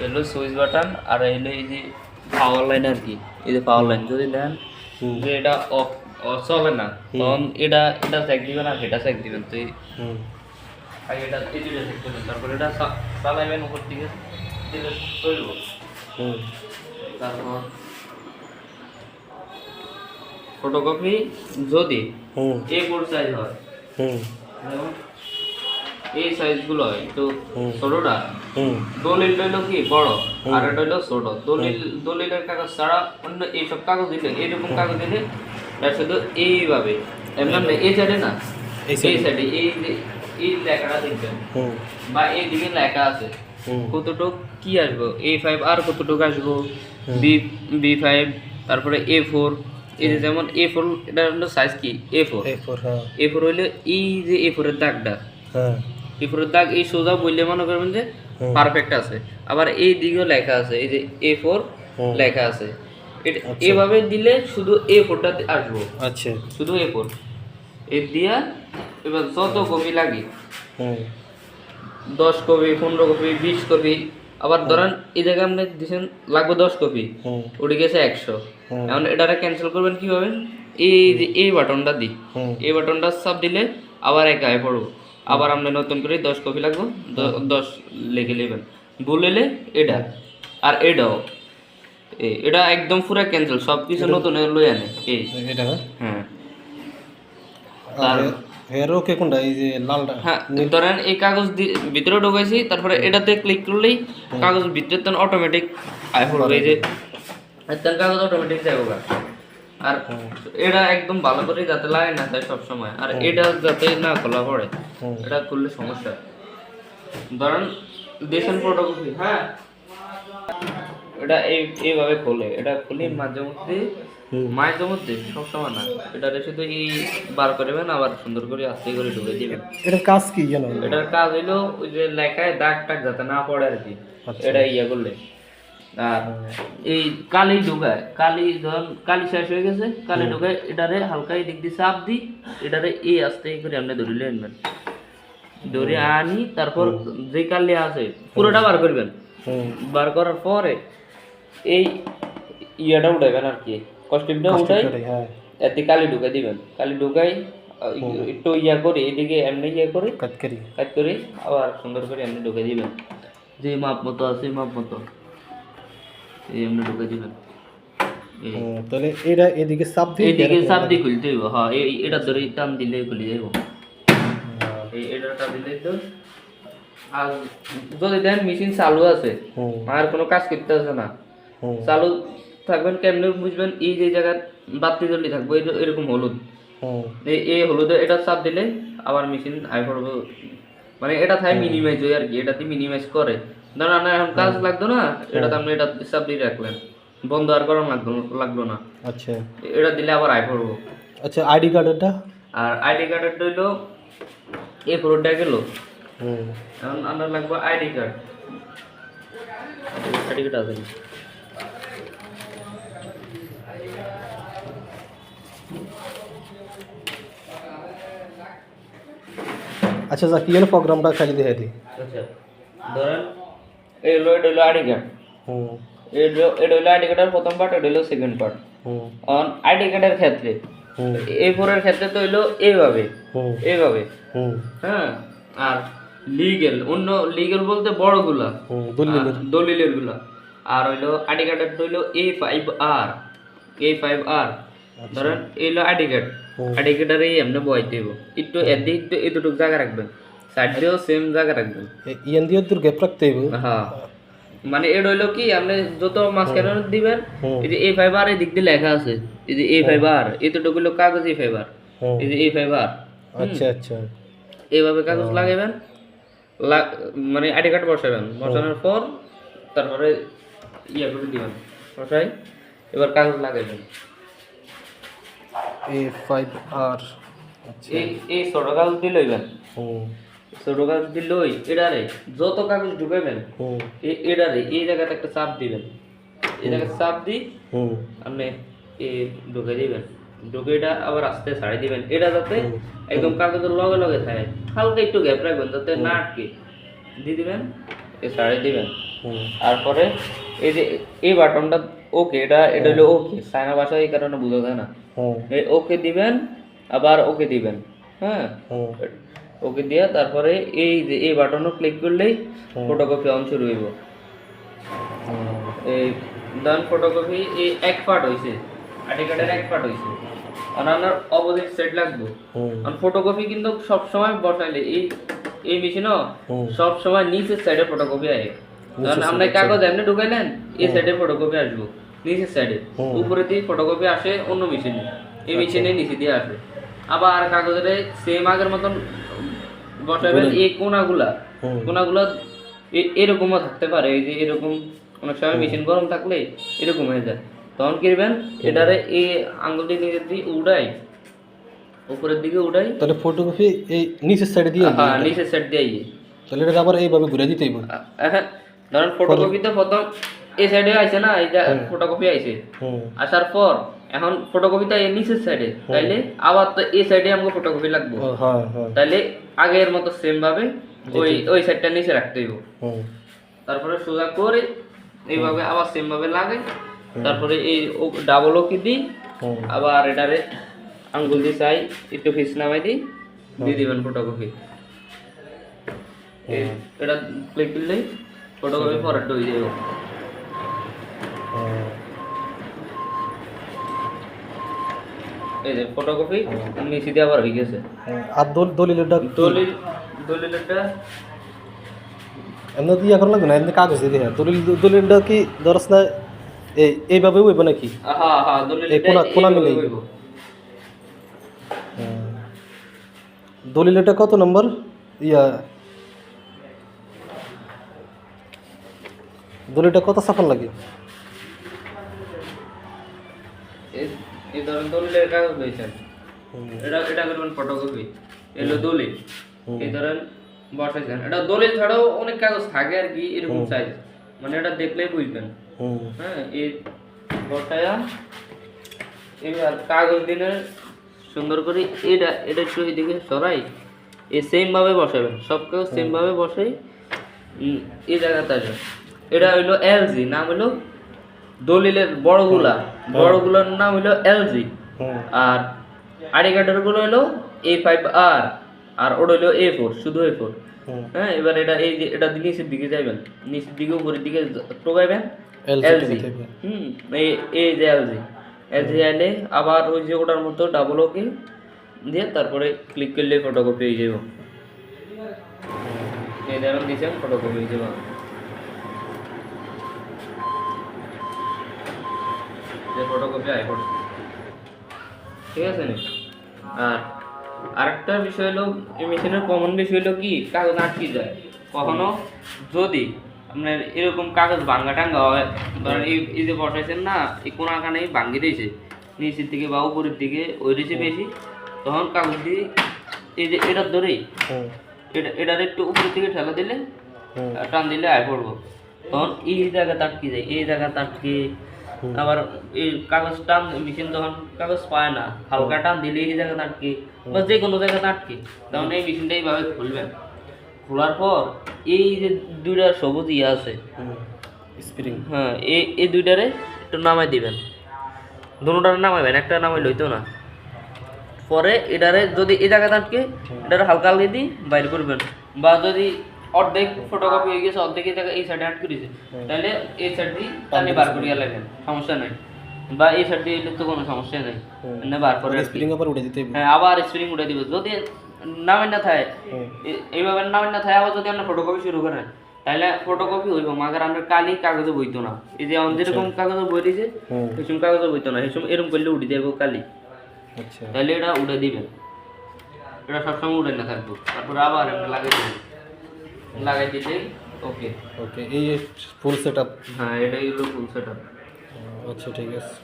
হলো switch button আর হলো এই যে পাওয়ার লাইন আর কি এই যে পাওয়ার লাইন যদি দেন যে এটা অফ চলে না তখন এটা এটা চেক দিবেন আর এটা চেক দিবেন। তো হুম। আগে এটা এই দুটো চেক করবেন তারপর এটা চালাইবেন উপর দিকে দিলে চলবো। হুম। তারপর ফটোকপি যদি এ ফোর সাইজ হয় হুম। এই সাইজগুলো হয় হুম। ছোটটা হুম। দলিলটা কি? বড়। আর এটা হলো ছোট। দলিল দলিলের কাগজ ছাড়া অন্য এইসব কাগজ দিলে এইরকম কাগজ দিলে এটা শুধু এইভাবে। এমনি এই সাইডে না? এই এই? সাইডে এই এই লেখাটা দেখবেন। বা এইদিকে লেখা আছে। কতটুক কি আসব? এ ফাইভ আর কতটুক আসব? বি বি ফাইভ তারপরে এ ফোর এই যে যেমন এ ফোর এটা সাইজ কি? এ ফোর এই এ ফোর হইলে এই যে এ ফোরের দাগটা। হ্যাঁ। ফোরের দাগ এই সোজা বললে মনে করবেন যে পারফেক্ট আছে। আবার এই দিকেও লেখা আছে এই যে এ ফোর লেখা আছে। আচ্ছা। এভাবে দিলে শুধু এ ফোরটা আসব। আচ্ছা। শুধু এ ফোর এ দিয়া এবার যত কপি লাগে দশ কপি পনেরো কপি বিশ কপি আবার ধরেন এই জায়গায় আপনি দিচ্ছেন লাগবে দশ কপি উঠে গেছে একশো। এখন এটারে ক্যান্সেল করবেন কীভাবে? এই যে এই বাটনটা দিই এই বাটনটা সব দিলে আবার একাই পড়ব। আবার আমরা নতুন করে দশ কপি লাগবো দশ লিখে নেবেন। বলেলে এটা আর এটাও। এটা একদম পুরো ক্যান্সেল সব কিছু নতুন লই আনে এই এটা হ্যাঁ। আর হেয়ার ওকে কোনটা? এই যে লালটা? হ্যাঁ ধরেন এই কাগজ ভিতরে ঢুকাইছি তারপরে এটাতে ক্লিক করলেই কাগজ ভিতরে তখন অটোমেটিক পড়বে এই যে কাগজ অটোমেটিক গা। আর এটা একদম ভালো করে যাতে লাগে না তাই সব সময় আর এটা যাতে না খোলা পড়ে এটা খুললে সমস্যা। ধরেন দেশের ফটোগ্রাফি হ্যাঁ? এটা এই এইভাবে খোলে। এটা খুলে মাঝে মধ্যে মাঝে মধ্যে সবসময় না। এটা শুধু এই বার করবেন আবার সুন্দর করে আস্তে করে ঢুকে দিবেন। এটার কাজ কি জানো এটার কাজ হইল ওই যে লেখায় দাগ টাগ যাতে না পড়ে আর কি। আচ্ছা। এটা ইয়ে করলে। আর এই কালি ঢুকায় কালি ধরুন কালি শেষ হয়ে গেছে কালি ঢুকায় এটারে হালকা এই দিক দিয়ে চাপ দিই এটারে এই আস্তে করে আপনি ধরিলে আনবেন ধরে আনি তারপর যে কালি আছে পুরোটা বার করবেন। বার করার পরে এই ইয়েটা উঠাইবেন আর কি কস্টিউমটা উঠাই হ্যাঁ। এতে কালি ঢুকাই দিবেন। কালি ঢুকাই একটু ইয়া করে এদিকে এমনি ইয়ে করে কাজ করি কাজ করে আবার সুন্দর করে এমনি ঢুকে দিবেন। যে মাপ মতো আছে মাপ মতো। এই এমনি ঢুকে দিবেন তাহলে এটা এদিকে চাপ দিয়ে এইদিকে চাপ দিয়ে খুলতে হইব হ্যাঁ এটা ধরে টান দিলে খুলে যাইব হ্যাঁ, দিলে তো। আর যদি দেন মেশিন চালু আছে আর কোনো কাজ করতে আছে না। চালু থাকবেন কেমনে বুঝবেন এই যে জায়গায় বাতি জ্বলি থাকব এরকম হলুদ। এই হলুদে এটা চাপ দিলে আবার মেশিন আই পড়ব। মানে এটা থাকে মিনিমাইজ হয় আর কি এটাতে মিনিমাইজ করে। ধরুন আপনার এখন কাজ লাগতো না এটা আপনি এটা চাপ দিয়ে রাখলেন। বন্ধ আর করা লাগল লাগল না। আচ্ছা। এটা দিলে আবার আই পড়ব আচ্ছা আইডি কার্ডেরটা আর আইডি কার্ডের হইল এ পুরোটা গেল। এখন আপনার লাগবে আইডি কার্ড। আইডি কার্ড আছে। আচ্ছা যা কি যেন প্রোগ্রামটা খালি দেখে দিই। আচ্ছা ধরেন এই হলো এটা হলো আইডি কার্ড। এটা হলো আইডি কার্ডের প্রথম পার্ট এটা হলো সেকেন্ড পার্ট অন আইডি কার্ডের ক্ষেত্রে হুম। এ ফোরের ক্ষেত্রে তো হইল এইভাবে এইভাবে। হ্যাঁ আর লিগেল অন্য লিগেল বলতে বড়গুলা দলিলের। গুলা আর হইল আইডি কার্ডের হইল এ ফাইভ আর এ ফাইভ আর ধরেন এই হলো আইডি কার্ড। আইডি কার্ডের এই এমনি বয় দেবো একটু এদিক একটু এতটুকু জায়গা রাখবেন। সাইড দিয়েও সেম জায়গা রাখবেন ইয়ান দিয়ে তোর গ্যাপ রাখতে হইব হ্যাঁ মানে এটা হইল কি আপনি যত মাঝখানে দিবেন এই যে এ ফাইবার এই দিক দিয়ে লেখা আছে এই যে এ ফাইবার এতটুকু হলো কাগজ আর হুম এই যে এ ফাইবার আচ্ছা আচ্ছা এইভাবে কাগজ লাগাবেন মানে আইডি কার্ড বসাবেন বসানোর পর তারপরে ইয়ে করে দিবেন বসাই এবার কাগজ লাগাইবেন এ ফাইভ আর এই এই ছোট কাগজ দিয়ে লইবেন হুম ছোট কাগজ দিয়ে লই এটারে যত কাগজ ঢুকাইবেন হুম। এ- এটারে এই জায়গাতে একটা চাপ দিবেন। এই জায়গায় চাপ দিই আপনি এ ঢুকে দিবেন। ঢুকে এটা আবার আস্তে ছাড়ি দিবেন। এটা যাতে একদম কাগজের লগে লগে থাকে। হালকা একটু গ্যাপ রাখবেন যাতে না আটকে। দিয়ে দিবেন এই সাইডে দিবেন। তারপরে এই যে এই বাটনটা ওকে এটা এটা হলো ওকে। চায়না ভাষা এই কারণে বোঝা যায় না। ওকে দিবেন আবার ওকে দিবেন। হ্যাঁ? ওকে দিয়ে তারপরে এই যে এই বাটনও ক্লিক করলেই ফটোকপি অন শুরু হইব। এই ডান ফটোকপি এই এক পার্ট হইছে। আইডি কার্ডের এক পার্ট হইছে। অন্যান্য অপোজিট সাইড লাগবে। কারণ ফটোকপি কিন্তু সব সময় বসাইলে এই এই মেশিনও সব সময় নিচের সাইডে ফটোকপি আসে কারণ আমরা কাগজ এমনি ঢুকাইলেন এই সাইডে ফটোকপি আসব। নিচের সাইডে উপরে দিয়ে ফটোকপি আসে অন্য মেশিনে এই মেশিনে নিচে দিয়ে আসে। আবার কাগজের সেম আগের মতন বসাবেন এই কোনাগুলা কোনাগুলো এরকমও থাকতে পারে এই যে এরকম অনেক সময় মেশিন গরম থাকলে এরকম হয়ে যায়। তখন এটারে এই আঙ্গুলটি নিজের দিয়ে উড়াই উপরের দিকে উড়াই। তাহলে ফটোকপি এই নিচের সাইডে দিয়ে হ্যাঁ নিচের সাইড দিয়ে। তাহলে এটা আবার এইভাবে ঘুরে দিতে হইব হ্যাঁ ধরেন ফটোকপিতে প্রথম এই সাইডে আইছে না এই যে ফটোকপি আইছে। আসার পর এখন ফটোকপিটা এই নিচের সাইডে তাইলে আবার তো এই সাইডে আমাকে ফটোকপি লাগবে। হ্যাঁ হ্যাঁ। তাইলে আগের মতো সেম ভাবে ওই ওই সাইডটা নিচে রাখতে হইব। তারপরে সোজা করে এইভাবে আবার সেম ভাবে লাগে। তারপরে এই ডাবল ওকে দিই? আবার এটারে আঙ্গুল দিয়ে চাই একটু ফিস নামাই দিই দিয়ে দিবেন ফটোকপি এটা ক্লিক করলেই ফটোকপি ফরওয়ার্ড হয়ে যাবে এই যে ফটোকপি নিচে দিয়ে আবার হয়ে গেছে। আর দল দলিলেরটা দলিল দলিলটা এমনি দিয়ে এখন লাগবে না এমনি কাগজ দিয়ে হ্যাঁ দলিল দলিলটা কি ধরস না এই এইভাবে হইব নাকি? হ্যাঁ হ্যাঁ দলিলটা এই কোনা- কোনা। হইব। দলিলটা কত নম্বর? ইয়া। দলিলটা কত সাফল লাগে? এই- ধরেন দলিলের কাগজ লইছেন। এটা এটা করবেন ফটোকপি এলো দলিল। এই ধরেন বসাইছেন এটা দলিল ছাড়াও অনেক কাগজ থাকে আর কি এরকম সাইজ মানে এটা দেখলেই বুঝবেন। হ্যাঁ এই বসায়া এবার কাগজ দিলে সুন্দর করে এটা এটা একটু এদিকে সরাই। এই সেম ভাবে বসাবেন। সব কাগজ সেম ভাবে বসাই এই জায়গাতে আসবে এটা হইল এলজি নাম হইল দলিলের বড়গুলা। বড়গুলোর নাম হইল এলজি হুম আর আড়ি কার্ডেরগুলো হলো এ ফাইভ আর আর ওটা হলো এ ফোর শুধু এ ফোর হুম হ্যাঁ এবার এটা এই যে এটা নিচের দিকে যাইবেন। নিচের দিকে উপরের দিকে টোকাইবেন এলজি। হুম এই এই যে এলজি এলজি আইলে আবার ওই যে ওটার মতো ডাবল ওকে দিয়ে তারপরে ক্লিক করলে ফটোকপি হয়ে যাব এই যেমন দিয়েছেন ফটোকপি হয়ে যাব যে ফটোকপি ফটো ঠিক আছে নি? আর আরেকটা বিষয় হলো এই মেশিনের কমন বিষয় হলো কি? কাগজ আটকে যায়। কখনো যদি আপনার এরকম কাগজ ভাঙ্গা টাঙ্গা হয় ধরেন এই যে বসাইছেন না এই কোনাখানে ভাঙ্গি দিয়েছে নিচের দিকে বা উপরের দিকে ওই দিয়েছে বেশি তখন কাগজ দিয়ে এই যে এটার ধরেই এটা এটার একটু উপরের দিকে ঠেলা দিলে টান দিলে আয় পড়ব। তখন এই জায়গাতে আটকে যায় এই জায়গাতে আটকে আবার এই কাগজ টান মেশিন তখন কাগজ পায় না। হালকা টান দিলে এই জায়গাতে আটকে বা যে কোনো জায়গাতে আটকে। তখন এই মেশিনটা এইভাবে খুলবেন খোলার পর এই যে দুইটা সবুজ ইয়ে আছে স্প্রিং। হ্যাঁ এই এই দুইটারে একটু নামাই দিবেন। দুটারে নামাইবেন একটা নামাই লইতো না। পরে এটারে যদি এই জায়গাতে আটকে এটারে হালকা হালকা দিয়ে বাইর করবেন। বা যদি অর্ধেক ফটোকপি হয়ে গেছে অর্ধেক এই এই সাইডে আটকে দিয়েছে তাহলে এই সাইডটি টানে বার করিয়া লাগেন সমস্যা নাই। বা এই সাইডটি এলে তো কোনো সমস্যা নাই। হুম। এনে বার করে স্প্রিং আবার উঠে দিতে হ্যাঁ আবার স্প্রিং উঠে দিব। যদি নামেন না থাকে এইভাবে নামেন না থাকে আবার যদি আমরা ফটোকপি শুরু করেন তাহলে ফটোকপি হইব। মাগার আমরা কালি কাগজে বইতো না। এই যে আমাদের যেরকম কাগজে বই দিয়েছে সেরকম কাগজে বইতো না। সেরকম এরকম করলে উঠে যাব কালি। আচ্ছা। তাহলে এটা উঠে দিবেন এটা সবসময় উঠে না থাকব। তারপর আবার আমরা লাগাই দিবেন লাগাই দিলে ওকে ওকে এই ফুল সেট আপ হ্যাঁ এটাই হলো ফুল সেট আচ্ছা ঠিক আছে